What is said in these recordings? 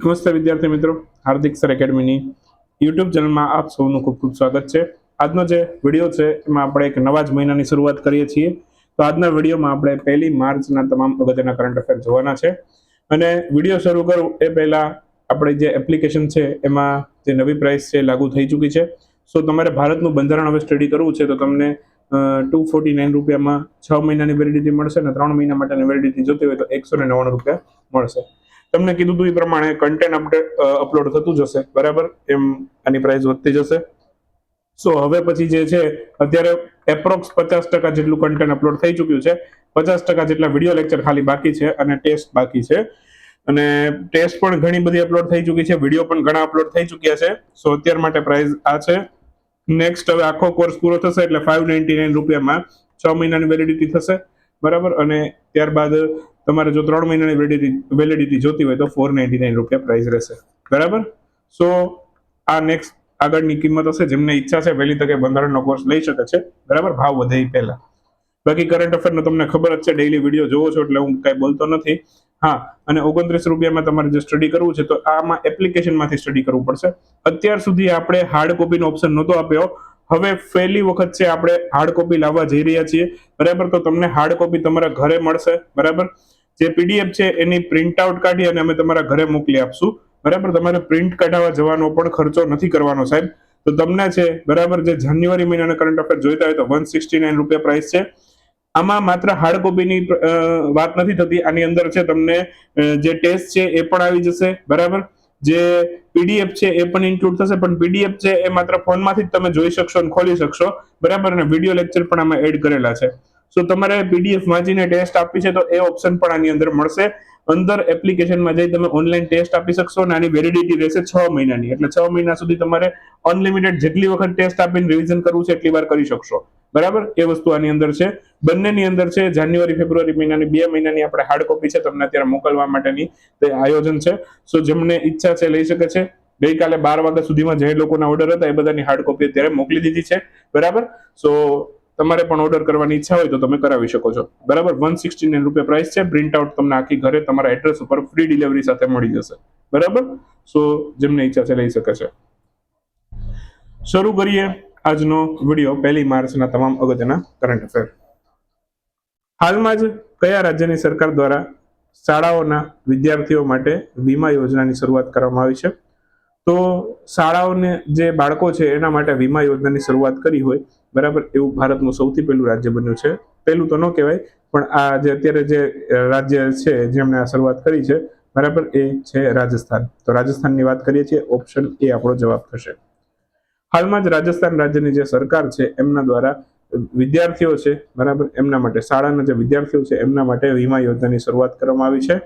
નમસ્તે વિદ્યાર્થી મિત્રો, હાર્દિક સર એકેડમીની યુટ્યુબ ચેનલમાં આપ સૌનું ખૂબ ખૂબ સ્વાગત છે. આજનો જે વીડિયો છે, એમાં આપણે એક નવા જ મહિનાની શરૂઆત કરીએ છીએ. તો આજના વિડીયોમાં આપણે પહેલી માર્ચના તમામ અગત્યના કરંટ અફેર જોવાના છે. અને વીડિયો શરૂ કરું એ પહેલા આપણે જે એપ્લિકેશન છે, એમાં જે નવી પ્રાઇસ છે લાગુ થઈ ચૂકી છે. સો તમારે ભારતનું બંધારણ હવે સ્ટડી કરવું છે, તો તમને ટુ ફોર્ટી નાઇન રૂપિયામાં છ મહિનાની વેલિડિટી મળશે અને ત્રણ મહિના માટેની વેલિડિટી જોતી હોય તો એકસો ને નવ્વાણું રૂપિયા મળશે. તમને કીધું હતું એ પ્રમાણે કન્ટેન્ટ અપડેટ અપલોડ થતું જશે. બરાબર? એમ આની પ્રાઇસ વધતી જશે. સો હવે પછી જે છે, અત્યારે એપ્રોક્સ પચાસ ટકા જેટલું કન્ટેન્ટ અપલોડ થઈ ચૂક્યું છે. પચાસ ટકા જેટલા વીડિયો લેક્ચર ખાલી બાકી છે અને ટેસ્ટ બાકી છે. અને ટેસ્ટ પણ ઘણી બધી અપલોડ થઈ ચૂકી છે. વીડિયો પણ ઘણા અપલોડ થઈ ચૂક્યા છે. સો અત્યાર માટે પ્રાઇસ આ છે. નેક્સ્ટ હવે આખો કોર્સ પૂરો થશે એટલે ફાઇવ નાઇન્ટી નાઇન રૂપિયામાં છ મહિનાની વેલિડિટી થશે. બરાબર? અને ત્યારબાદ તમારે જો ત્રણ મહિનાની વેલિડિટી વેલિડિટી જોતી હોય તો ફોર નાઇન્ટી નાઇન રૂપિયા પ્રાઇસ રહેશે. બરાબર? સો આ નેક્સ્ટ આગળની કિંમત હશે, જેમને ઈચ્છા છે વહેલી તકે બંધારણનો કોર્સ લઈ શકે છે. બરાબર? ભાવ વધે પહેલા. બાકી કરંટ અફેરનો તમને ખબર જ છે ડેઈલી વીડિયો જોવો છો એટલે હું કાંઈ બોલતો નથી. હા, અને ઓગણત્રીસ રૂપિયામાં તમારે જે સ્ટડી કરવું છે તો આમાં એપ્લિકેશનમાંથી સ્ટડી કરવું પડશે. અત્યાર સુધી આપણે હાર્ડ કોપીનો ઓપ્શન નહોતો આપ્યો. હવે પહેલી વખત છે આપણે હાર્ડ કોપી લાવવા જઈ રહ્યા છીએ. બરાબર? તો તમને હાર્ડ કોપી તમારા ઘરે મળશે. બરાબર? જે પીડીએફ છે એની પ્રિન્ટ આઉટ કાઢી અને અમે તમારા ઘરે મોકલી આપશું. બરાબર? તમારે પ્રિન્ટ કઢાવવા જવાનો પણ ખર્ચો નથી કરવાનો, સાહેબ. તો તમને છે, બરાબર, જે જાન્યુઆરી મહિનાના કરંટ અફેર જોઈતા હોય તો વન સિક્સટી નાઇન રૂપિયા પ્રાઇસ છે. આમાં માત્ર હાર્ડ કોપીની વાત નથી થતી. આની અંદર છે તમને જે ટેસ્ટ છે એ પણ આવી જશે. બરાબર? જે પીડીએફ છે એ પણ ઇન્ક્લુડ થશે, પણ પીડીએફ છે એ માત્ર ફોનમાંથી જ તમે જોઈ શકશો અને ખોલી શકશો. બરાબર? અને વીડિયો લેક્ચર પણ આમાં એડ કરેલા છે. સો તમારે પીડીએફ વાંચીને ટેસ્ટ આપવી છે તો એ ઓપ્શન પણ આની અંદર મળશે. અંદર એપ્લિકેશનમાં જઈ તમે ઓનલાઈન ટેસ્ટ આપી શકશો અને આની વેલિડિટી રહેશે છ મહિનાની. એટલે છ મહિના સુધી તમારે અનલિમિટેડ જેટલી વખત ટેસ્ટ આપીને રિવિઝન કરવું છે, એટલી વાર કરી શકશો. બરાબર? એ વસ્તુ આની અંદર છે. બંનેની અંદર છે, જાન્યુઆરી, ફેબ્રુઆરી મહિનાની બે મહિનાની આપણે હાર્ડ કોપી છે, તમને અત્યારે મોકલવા માટેની તે આયોજન છે. સો જેમને ઈચ્છા છે, લઈ શકે છે. ગઈકાલે બાર વાગ્યા સુધીમાં જે લોકોના ઓર્ડર હતા, એ બધાની હાર્ડ કોપી અત્યારે મોકલી દીધી છે. બરાબર? સો તમારે પણ ઓર્ડર કરવાની ઈચ્છા હોય તો તમે કરાવી શકો છો. બરાબર? વન સિક્સટી નાઇન રૂપિયા પ્રાઇસ છે. પ્રિન્ટ આઉટ તમને આખી ઘરે તમારા એડ્રેસ ઉપર ફ્રી ડિલિવરી સાથે મળી જશે. બરાબર? સો જેમને ઈચ્છા છે, લઈ શકે છે. શરૂ કરીએ. આજનો વીડિયો પહેલી માર્ચના તમામ અગત્યના કરંટ અફેર હાલમાં જ કયા રાજ્યની સરકાર દ્વારા શાળાઓના વિદ્યાર્થીઓ માટે વીમા યોજનાની શરૂઆત કરવામાં આવી છે? તો શાળાઓને જે બાળકો છે એના માટે વીમા યોજનાની શરૂઆત કરી હોય, બરાબર? એવું ભારતનું સૌથી પહેલું રાજ્ય બન્યું છે. પહેલું તો ન કહેવાય, પણ આ જે અત્યારે જે રાજ્ય છે જેમણે આ શરૂઆત કરી છે, બરાબર? એ છે રાજસ્થાન. તો રાજસ્થાનની વાત કરીએ છીએ, ઓપ્શન એ આપણો જવાબ થશે. હાલમાં જ રાજસ્થાન રાજ્યની જે સરકાર છે, એમના દ્વારા વિદ્યાર્થીઓ છે, બરાબર, એમના માટે શાળાના જે વિદ્યાર્થીઓ છે, એમના માટે વીમા યોજનાની શરૂઆત કરવામાં આવી છે.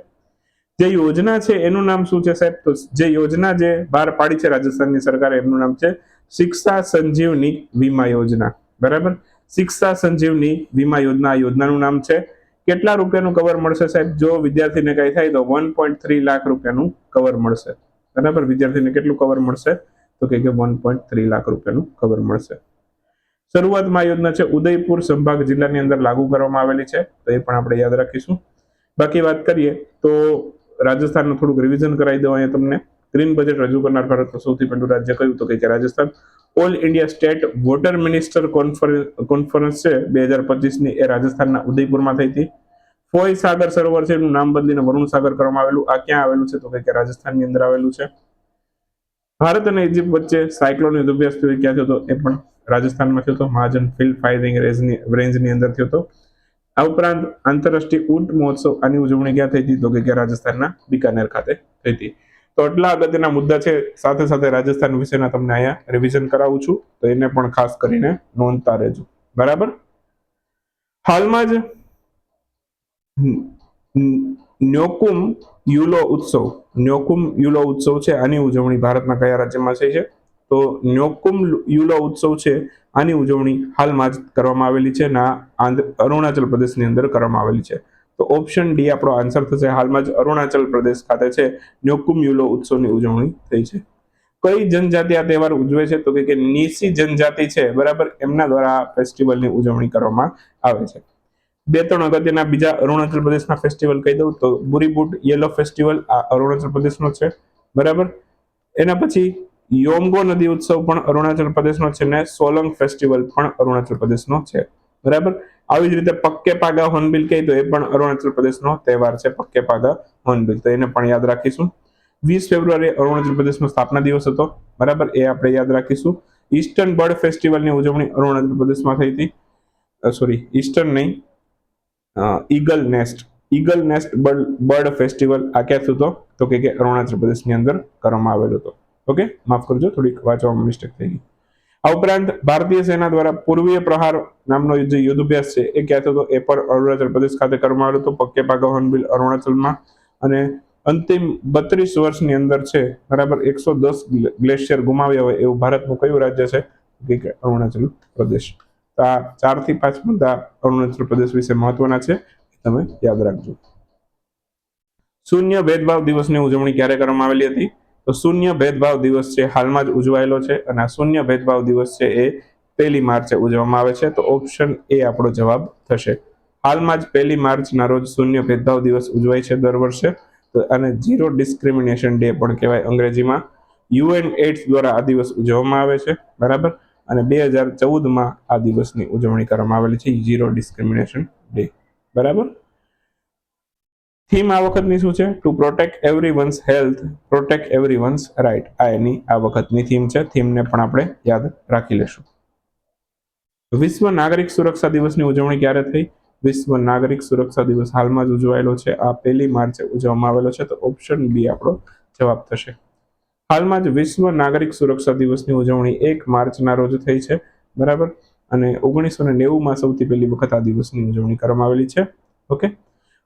જે યોજના છે, એનું નામ શું છે સાહેબ? તો જે યોજના જે બહાર પાડી છે રાજસ્થાનની સરકારે, એમનું નામ છે શિક્ષા સંજીવની વીમા યોજના. બરાબર? શિક્ષા સંજીવની વીમા યોજના યોજનાનું નામ છે. કેટલા રૂપિયાનું કવર મળશે સાહેબ? જો વિદ્યાર્થીને કઈ થાય તો વન પોઈન્ટ થ્રી લાખ રૂપિયાનું કવર મળશે. બરાબર? વિદ્યાર્થીને કેટલું કવર મળશે? તો કે વન પોઈન્ટ થ્રી લાખ રૂપિયાનું કવર મળશે. શરૂઆતમાં યોજના છે ઉદયપુર સંભાગ જિલ્લાની અંદર લાગુ કરવામાં આવેલી છે, તો એ પણ આપણે યાદ રાખીશું. બાકી વાત કરીએ તો રાજસ્થાનનું થોડુંક રિવિઝન કરાવી દઉં અહીંયા તમને. ગ્રીન બજેટ રજૂ કરનાર ભારતનું સૌથી પહેલું રાજ્ય કયું? તો કે Rajasthan. All India state water minister conference છે બે હજાર પચીસની. એ રાજસ્થાનના ઉદયપુરમાં થઈ હતી. ફોય સાગર સરોવર છે, એનું નામ બદલીને વરુણ સાગર કરવામાં આવેલું. આ ક્યાં આવેલું છે? તો કે રાજસ્થાનની અંદર આવેલું છે. ભારત અને ઇજિપ્ત વચ્ચે સાયક્લોન યુદ્ધભ્યાસ થયો ક્યાં થયો હતો એ પણ રાજસ્થાનમાં થયો હતો. મહાજન ફિલ્ડ ફાયરિંગ રેન્જની રેન્જની અંદર થયો હતો. આ ઉપરાંત આંતરરાષ્ટ્રીય ઊંટ મહોત્સવ આની ઉજવણી ક્યાં થઈ હતી તો કે રાજસ્થાનના બિકાનેર ખાતે થઈ હતી. તો આટલા અગત્યના મુદ્દા છે. સાથે સાથે રાજસ્થાન વિશેના તમને અહીંયા રિવિઝન કરાવું છું. તો એને પણ ખાસ કરીને નોંધતા રહેજો. બરાબર? હાલમાં જ ન્યોકુમ યુલો ઉત્સવ. ન્યોકુમ યુલો ઉત્સવ છે, આની ઉજવણી ભારતના કયા રાજ્યમાં થઈ છે? તો ન્યોકુમ યુલો ઉત્સવ છે, આની ઉજવણી હાલમાં જ કરવામાં આવેલી છે ના અરુણાચલ પ્રદેશની અંદર કરવામાં આવેલી છે. તો ઓપ્શન ડી આપણો આન્સર થશે, હાલમાં જ અરુણાચલ પ્રદેશ ખાતે છે, ન્યોકુમ યુલો ઉત્સવની ઉજવણી થઈ છે. કઈ જનજાતિ આ તહેવાર ઉજવે છે? તો કે નીસી જનજાતિ છે, બરાબર? એમના દ્વારા ફેસ્ટિવલની ઉજવણી કરવામાં આવે છે. બે ત્રણ અગત્યના બીજા અરુણાચલ પ્રદેશના ફેસ્ટિવલ કહી દઉં તો બુરીબુટ યેલો ફેસ્ટિવલ આ અરુણાચલ પ્રદેશનો છે. બરાબર? એના પછી યોમગો નદી ઉત્સવ પણ અરુણાચલ પ્રદેશનો છે ને સોલંગ ફેસ્ટિવલ પણ અરુણાચલ પ્રદેશનો છે. બરાબર? આવી જ રીતે પક્કે પાગા હોર્નબિલ કહી તો એ પણ અરુણાચલ પ્રદેશનો તહેવાર છે પક્કે પાગા હોર્નબિલ તો એને પણ યાદ રાખીશું. વીસ ફેબ્રુઆરી અરુણાચલ પ્રદેશનો સ્થાપના દિવસ હતો. બરાબર? એ આપણે યાદ રાખીશું. ઈસ્ટર્ન બર્ડ ફેસ્ટિવલની ઉજવણી અરુણાચલ પ્રદેશમાં થઈ હતી. સોરી ઈસ્ટર્ન નહીં. Eagle nest eagle nest bird festival આ ક્યાં હતો? તો કે અરુણાચલ પ્રદેશની અંદર કરવામાં આવેલો હતો. ઓકે? માફ કરજો, થોડીક વાંચવામાં મિસ્ટેક થઈ ગઈ. આ ઉપરાંત ભારતીય સેના દ્વારા પૂર્વીય પ્રહાર નામનો જે યુદ્ધ અભ્યાસ છે, એ ક્યાં હતો? એ પણ અરુણાચલ પ્રદેશ ખાતે કરવામાં આવ્યો હતો. પક્કે પાગવન હોર્નબિલ અરુણાચલમાં. અને અંતિમ બત્રીસ વર્ષની અંદર છે, બરાબર એકસો દસ ગ્લેશિયર ગુમાવ્યા હોય એવું ભારતનું કયું રાજ્ય છે? અરુણાચલ પ્રદેશ. તો આ ચારથી પાંચ મુદ્દા અરુણાચલ પ્રદેશ વિશે મહત્વના છે તમે યાદ રાખજો. શૂન્ય ભેદભાવ દિવસની ઉજવણી ક્યારે કરવામાં આવેલી હતી? તો શૂન્ય ભેદભાવ દિવસ છે, હાલમાં જ ઉજવાયેલો છે અને આ શૂન્ય ભેદભાવ દિવસ છે, એ પહેલી માર્ચે ઉજવવામાં આવે છે. તો ઓપ્શન એ આપણો જવાબ થશે. હાલમાં જ પહેલી માર્ચના રોજ શૂન્ય ભેદભાવ દિવસ ઉજવાય છે દર વર્ષે. તો અને ઝીરો ડિસ્ક્રિમિનેશન ડે પણ કહેવાય અંગ્રેજીમાં. યુએન એઇડ્સ દ્વારા આ દિવસ ઉજવવામાં આવે છે, બરાબર? અને બે હજાર ચૌદમાં આ દિવસની ઉજવણી કરવામાં આવેલી છે ઝીરો ડિસ્ક્રિમિનેશન ડે બરાબર? થીમ આ વખતની શું છે? To protect everyone's health protect everyone's right આ એની આ વખતની થીમ છે. થીમને પણ આપણે યાદ રાખી લેશું. વિશ્વ નાગરિક સુરક્ષા દિવસની ઉજવણી ક્યારે થઈ? વિશ્વ નાગરિક સુરક્ષા દિવસ હાલમાં જ ઉજવાયેલો છે. આ પહેલી માર્ચે ઉજવવામાં આવેલો છે. તો ઓપ્શન બી આપણો જવાબ થશે. હાલમાં જ વિશ્વ નાગરિક સુરક્ષા દિવસની ઉજવણી એક માર્ચના રોજ થઈ છે, બરાબર? અને ઓગણીસો ને નેવુંમાં સૌથી પહેલી વખત આ દિવસની ઉજવણી કરવામાં આવેલી છે, ઓકે?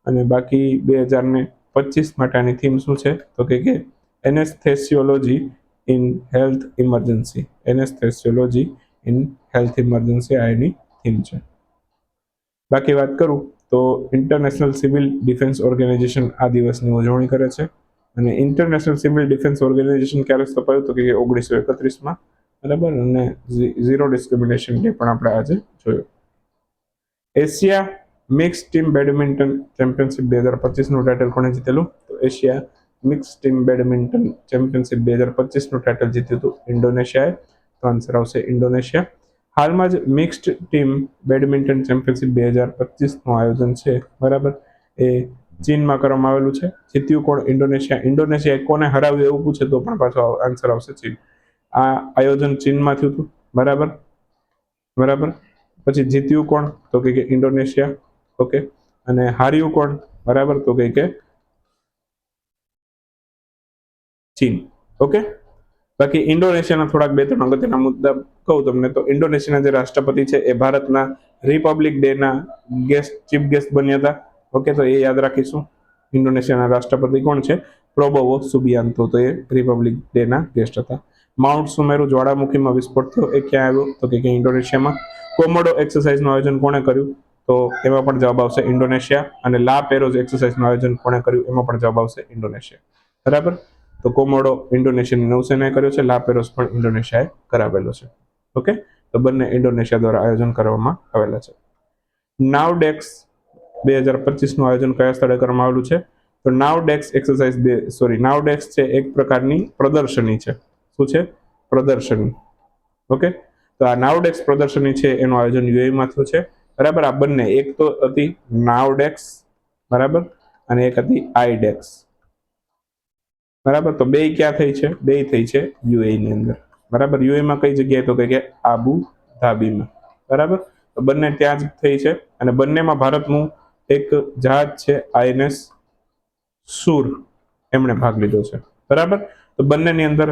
અને બાકી બે હજાર ને પચીસ માટેની થીમ શું છે? તો કે કે anaesthesiology in health emergency. Anaesthesiology in health emergency આ એની થીમ છે. બાકી વાત કરું તો ઇન્ટરનેશનલ સિવિલ ડિફેન્સ ઓર્ગેનાઇઝેશન આ દિવસની ઉજવણી કરે છે. અને ઇન્ટરનેશનલ સિવિલ ડિફેન્સ ઓર્ગેનાઇઝેશન ક્યારે સ્થપાયું તો કે ઓગણીસો એકત્રીસમાં? બરાબર? અને ઝીરો ડિસ્ક્રિમિનેશન ડે પણ આપણે આજે જોયો. Asia mix team badminton championship બે હજાર પચીસનું ટાઇટલ કોણે જીતેલું? તો Asia mix team badminton championship બે હજાર પચીસનું ટાઇટલ જીત્યું હતું ઇન્ડોનેશિયાએ. તો આન્સર આવશે ઇન્ડોનેશિયા. હાલમાં જ મિક્સ્ડ ટીમ બેડમિન્ટન ચેમ્પિયનશિપ બે હજાર પચીસનું આયોજન છે. બરાબર? એ ચીનમાં કરવામાં આવેલું છે. જીત્યું કોણ? ઇન્ડોનેશિયા. ઇન્ડોનેશિયા કોને હરાવ્યું એવું પૂછે તો પણ પાછો આન્સર આવશે ચીન. આ આયોજન ચીનમાં થયું હતું. બરાબર? બરાબર? પછી જીત્યું કોણ? તો કે ઇન્ડોનેશિયા. ઓકે. અને હાર્યું કોણ? બરાબર? તો કે ચીન. ઓકે? બાકી ઇન્ડોનેશિયાના થોડાક બે ત્રણ અગત્યના મુદ્દા કહું તમને તો ઇન્ડોનેશિયાના જે રાષ્ટ્રપતિ છે એ ભારતના રિપબ્લિક ડેના ગેસ્ટ ચીફ ગેસ્ટ બન્યા હતા. ઓકે, તો એ યાદ રાખીશું. ઇન્ડોનેશિયાના રાષ્ટ્રપતિ કોણ છે? પ્રોબોવો સુબિયાન્તો તો એ રિપબ્લિક ડેના ગેસ્ટ હતા. માઉન્ટ સુમેરુ જ્વાળામુખીમાં વિસ્ફોટ થયો. એ ક્યાં આવ્યો? તો કે ઇન્ડોનેશિયામાં. કોમોડો એક્સરસાઇઝનું આયોજન કોણે કર્યું? તો એમાં પણ જવાબ આવશે ઇન્ડોનેશિયા અને લા પેરોઝ એક્સરસાઇઝનું આયોજન કોણે કર્યું? એમાં પણ જવાબ આવશે ઇન્ડોનેશિયા. બરાબર? તો કોમોડો ઇન્ડોનેશિયાની નૌસેનાએ કર્યો છે. લા પેરોઝ પણ ઇન્ડોનેશિયાએ કરાવેલો છે. ઓકે? તો બંને ઇન્ડોનેશિયા દ્વારા આયોજન કરવામાં આવેલા છે. નાવડેક્સ બે હજાર પચીસનું આયોજન કયા સ્થળે કરવામાં આવેલું છે? તો નાવડેક્સ એક્સરસાઇઝ બે, સોરી નાવડેક્સ છે એક પ્રકારની પ્રદર્શની છે. શું છે? પ્રદર્શની. ઓકે? તો આ નાવડેક્સ પ્રદર્શની છે, એનું આયોજન યુએમાં થયું છે. બરાબર, આ બંને, એક તો હતી નાવડેક્સ બરાબર, અને એક હતી આઈડેક્સ બરાબર, તો બે ક્યાં થઈ છે? બે થઈ છે યુએ ની અંદર. બરાબર યુએ માં કઈ જગ્યાએ તો કે આબુ ધાબીમાં. બરાબર, તો બંને ત્યાં જ થઈ છે. અને બંનેમાં ભારતનું એક જહાજ છે આઈએનએસ સુર. એમણે ભાગ લીધો છે. બરાબર? તો બંનેની અંદર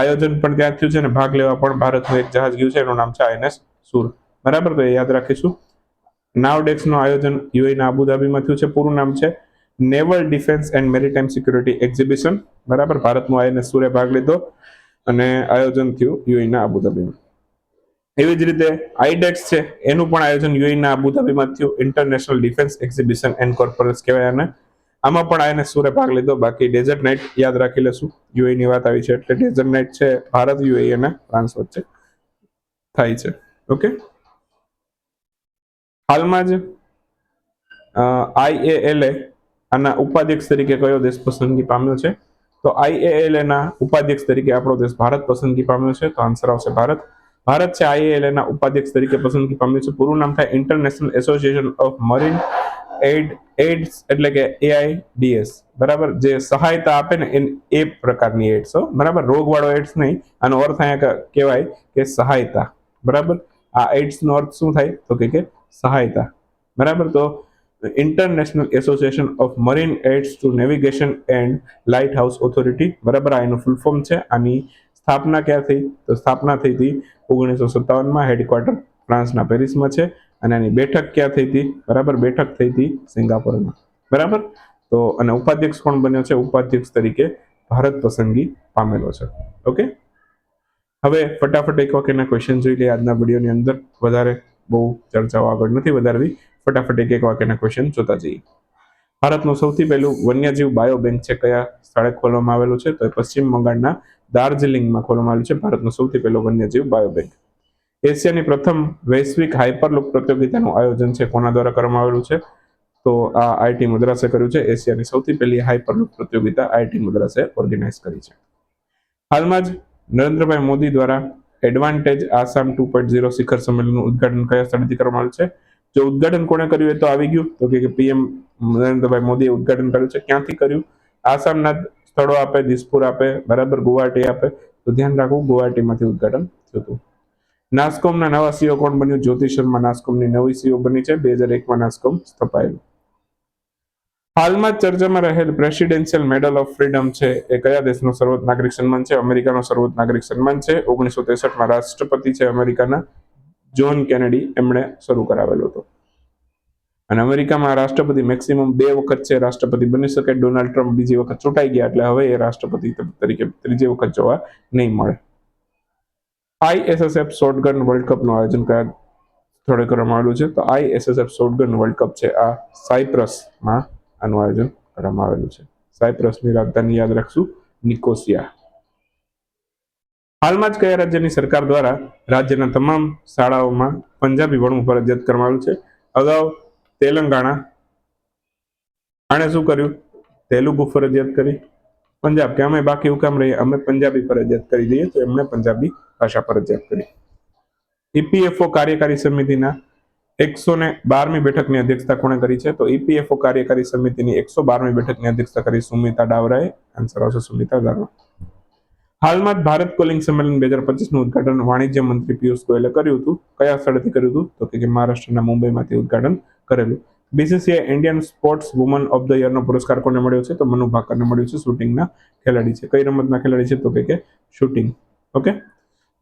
આયોજન પણ ત્યાં થયું છે અને ભાગ લેવા પણ ભારતનું એક જહાજ ગયું છે. એનું નામ છે આઈએનએસ સુર. બરાબર? તો એ યાદ રાખીશું. નાવડેક્સનું આયોજન યુએના અબુધાબીમાં થયું છે. પૂરું નામ છે naval defence and maritime security exhibition. બરાબર? ભારતનું આઈએનએસ સુરે ભાગ લીધો અને આયોજન થયું યુએના અબુધાબીમાં. એવી જ રીતે આઈડેક્સ છે, એનું પણ આયોજન યુએઈના અબુધાબીમાં થયું international defence exhibition and corporates કહેવાય અને આમાં પણ આને સુરે ભાગ લીધો, બાકી ડેઝર્ટ નાઇટ યાદ રાખી લેશું. યુએઈની વાત આવી છે એટલે ડેઝર્ટ નાઇટ છે, ભારત યુએ અને ફ્રાન્સ વચ્ચે થાય છે. ઓકે? હાલમાં જ આઈએએલએ આના ઉપાધ્યક્ષ તરીકે કયો દેશ પસંદગી પામ્યો છે? તો આઈએએલએ ના ઉપાધ્યક્ષ તરીકે આપણો દેશ ભારત પસંદગી પામ્યો છે, તો આન્સર આવશે ભારત. ભારત છે આઈએએલએ ના ઉપાધ્યક્ષ તરીકે પસંદગી પામ્યું છે. પૂરું નામ થાય international association of marine aid aids એટલે કે એઆઈડીએસ બરાબર? જે સહાયતા આપે ને એ પ્રકારની એડ્સ બરાબર? રોગવાળો એડ્સ નહીં. આનો અર્થ અહીંયા કહેવાય કે સહાયતા. બરાબર? આ એડ્સનો અર્થ શું થાય? તો કે સહાયતા. બરાબર? તો international association of marine aids to navigation and lighthouse authority બરાબર? આ એનું ફૂલ ફોર્મ છે. આની સ્થાપના ક્યાં થઈ? તો સ્થાપના થઈ હતી ઓગણીસો સત્તાવનમાં હેડક્વાર્ટર ફ્રાન્સના પેરિસમાં છે અને આની બેઠક ક્યાં થઈ હતી? બરાબર, બેઠક થઈ હતી સિંગાપોરમાં. બરાબર? તો અને ઉપાધ્યક્ષ કોણ બન્યો છે? ઉપાધ્યક્ષ તરીકે ભારત પસંદગી પામેલો છે. ઓકે? હવે ફટાફટ એક વાક્યના ક્વેશ્ચન જોઈ લઈએ. આજના વિડીયોની અંદર વધારે બહુ ચર્ચાઓ આગળ નથી વધારવી. ફટાફટ એક એક વાક્યના ક્વેશ્ચન જોતા જઈએ. ભારતનું સૌથી પહેલું વન્યજીવ બાયો બેંક છે. કયા સ્થળે ખોલવામાં આવેલું છે? તો પશ્ચિમ બંગાળના દાર્જિલિંગમાં ખોલવામાં આવ્યું છે ભારતનો સૌથી પહેલો વન્યજીવ બાયોબેંક એશિયાની પ્રથમ વૈશ્વિક હાઇપરલુપ પ્રતિયોગિતાનું આયોજન છે કોના દ્વારા કરવામાં આવેલું છે? તો આ આઈટી મદ્રાસે કર્યું છે. એશિયાની સૌથી પહેલી હાઇપરલુપ પ્રતિયોગિતા આઈટી મદ્રાસે ઓર્ગેનાઇઝ કરી છે. હાલમાં જ નરેન્દ્રભાઈ મોદી દ્વારા advantage Assam two point zero શિખર સંમેલનનું ઉદઘાટન કયા સ્થળેથી કરવામાં આવ્યું છે? જો ઉદઘાટન કોણે કર્યું એ તો આવી ગયું. તો કે પીએમ નરેન્દ્રભાઈ મોદીએ ઉદઘાટન કર્યું છે. ક્યાંથી કર્યું? આસામના સ્થળો આપે, દિસપુર આપે, બરાબર ગુવાહાટી આપે, તો ધ્યાન રાખવું ગુવાહાટીમાંથી ઉદઘાટન થયું નાસ્કોમના નવા સીઓ કોણ બન્યું? જ્યોતિ શર્મા નાસ્કોમની નવી સીઓ બની છે. બે હજાર એકમાં નાસ્કોમ સ્થપાયેલું. હાલમાં ચર્ચામાં રહેલ પ્રેસિડેન્શિયલ મેડલ ઓફ ફ્રીડમ છે. એ કયા દેશનો સર્વોચ્ચ નાગરિક સન્માન છે? અમેરિકાનો સર્વોચ્ચ નાગરિક સન્માન છે. ઓગણીસો ત્રેસઠમાં રાષ્ટ્રપતિ છે અમેરિકાના. જોન કેનેડી એમણે શરૂ કરાવેલો હતો. અને અમેરિકામાં રાષ્ટ્રપતિ મેક્સિમમ બે વખત છે. રાષ્ટ્રપતિ બની શકે, ડોનાલ્ડ ટ્રમ્પ બીજી વખત ચૂંટાઈ ગયા, એટલે હવે એ રાષ્ટ્રપતિ તરીકે ત્રીજી વખત જોવા નહીં મળે. આઈએસએસએફ શોર્ટગન વર્લ્ડ કપનું આયોજન કયા સ્થળે કરવામાં આવેલું છે? તો આઈએસએસએફ શોર્ટગન વર્લ્ડ કપ છે. આ સાયપ્રસમાં આનું આયોજન કરવામાં આવેલું છે. સાયપ્રસની રાજધાની યાદ રાખશું, નિકોસિયા. હાલમાં જ કયા રાજ્યની સરકાર દ્વારા રાજ્યના તમામ શાળાઓમાં પંજાબી ભણવું ફરજિયાત કરવામાં આવ્યું છે? અગાઉ તેલંગાણા. આણે શું કર્યું? તેલુગુ ફરજિયાત કરી. પંજાબ કે અમે બાકી એવું કામ રહીએ, અમે પંજાબી ફરજિયાત કરી દઈએ તો એમણે પંજાબી ભાષા ફરજિયાત કરી. ઈપીએફઓ કાર્યકારી સમિતિના એકસો ને બારમી બેઠકની અધ્યક્ષતા કોણે કરી છે? તો ઈપીએફઓ કાર્યકારી સમિતિની એકસો બારમી બેઠકની અધ્યક્ષતા કરી સુમિતા ડાવરાએ. આન્સર આવશે સુમિતા ડાવરા હાલમાં જ ભારત કોલિંગ સંમેલન બે હજાર પચીસનું ઉદઘાટન વાણિજ્ય મંત્રી પિયુષ ગોયલે કર્યું હતું. કયા સ્થળેથી કર્યું હતું? તો કે મહારાષ્ટ્રના મુંબઈમાંથી ઉદઘાટન કરેલું. BCCI Indian sportswoman of the યરનો પુરસ્કાર કોને મળ્યો છે? તો મનુ ભાકરને મળ્યું છે શૂટિંગના ખેલાડી છે. કઈ રમતના ખેલાડી છે? તો કે શૂટિંગ. ઓકે?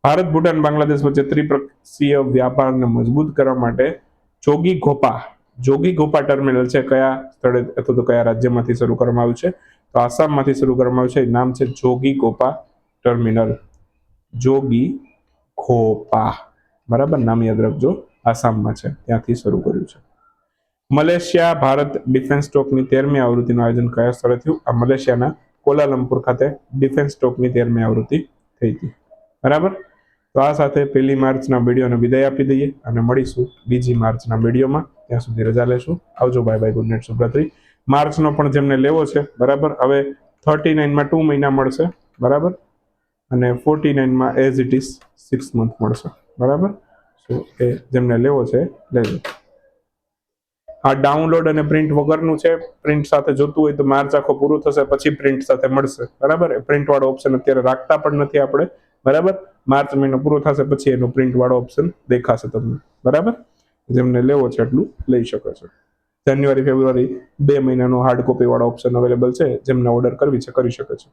ભારત, ભૂટાન, બાંગ્લાદેશ વચ્ચે ત્રિપક્ષીય વ્યાપારને મજબૂત કરવા માટે જોગી ગોપા જોગી ગોપા ટર્મિનલ છે. કયા સ્થળે અથવા તો કયા રાજ્યમાંથી શરૂ કરવામાં આવ્યું છે? તો આસામમાંથી શરૂ કરવામાં આવ્યું છે. નામ છે જોગી ગોપા ટર્મિનલ. જોગી ગોપા. બરાબર? નામ યાદ રાખજો. આસામમાં છે. ત્યાંથી શરૂ કર્યું છે. મલેશિયા ભારત ડિફેન્સ સ્ટોકની તેરમી આવૃત્તિનું આયોજન કયા સ્થળે થયું? આ મલેશિયાના કોલાલંપુર ખાતે ડિફેન્સ સ્ટોકની તેરમી આવૃત્તિ થઈ હતી. બરાબર? તો આ સાથે પહેલી માર્ચના વિડીયોને વિદાય આપી દઈએ અને મળીશું બીજી માર્ચના વિડીયોમાં. ત્યાં સુધી રજા લેશું. આવજો બાય બાય ગુડ નાઇટ શુભરાત્રી. માર્ચનો પણ જેમને લેવો છે, બરાબર? હવે થર્ટી નાઇનમાં ટુ મહિના મળશે, બરાબર? અને forty નાઇનમાં as it is six month મળશે, બરાબર? સો એ જેમને લેવો છે, લેજો. આ ડાઉનલોડ અને પ્રિન્ટ વગરનું છે. પ્રિન્ટ સાથે જોતું હોય તો માર્ચ આખો પૂરું થશે, પછી પ્રિન્ટ સાથે મળશે. બરાબર? પ્રિન્ટ વાળો ઓપ્શન અત્યારે રાખતા પણ નથી આપણે. બરાબર? માર્ચ મહિનો પૂરો થશે, પછી એનો પ્રિન્ટ વાળો ઓપ્શન દેખાશે તમને. બરાબર? જેમને લેવો છે એટલું લઈ શકો છો. જાન્યુઆરી ફેબ્રુઆરી બે મહિનાનો હાર્ડ કોપી વાળો ઓપ્શન અવેલેબલ છે, જેમને ઓર્ડર કરવી છે, કરી શકે છે.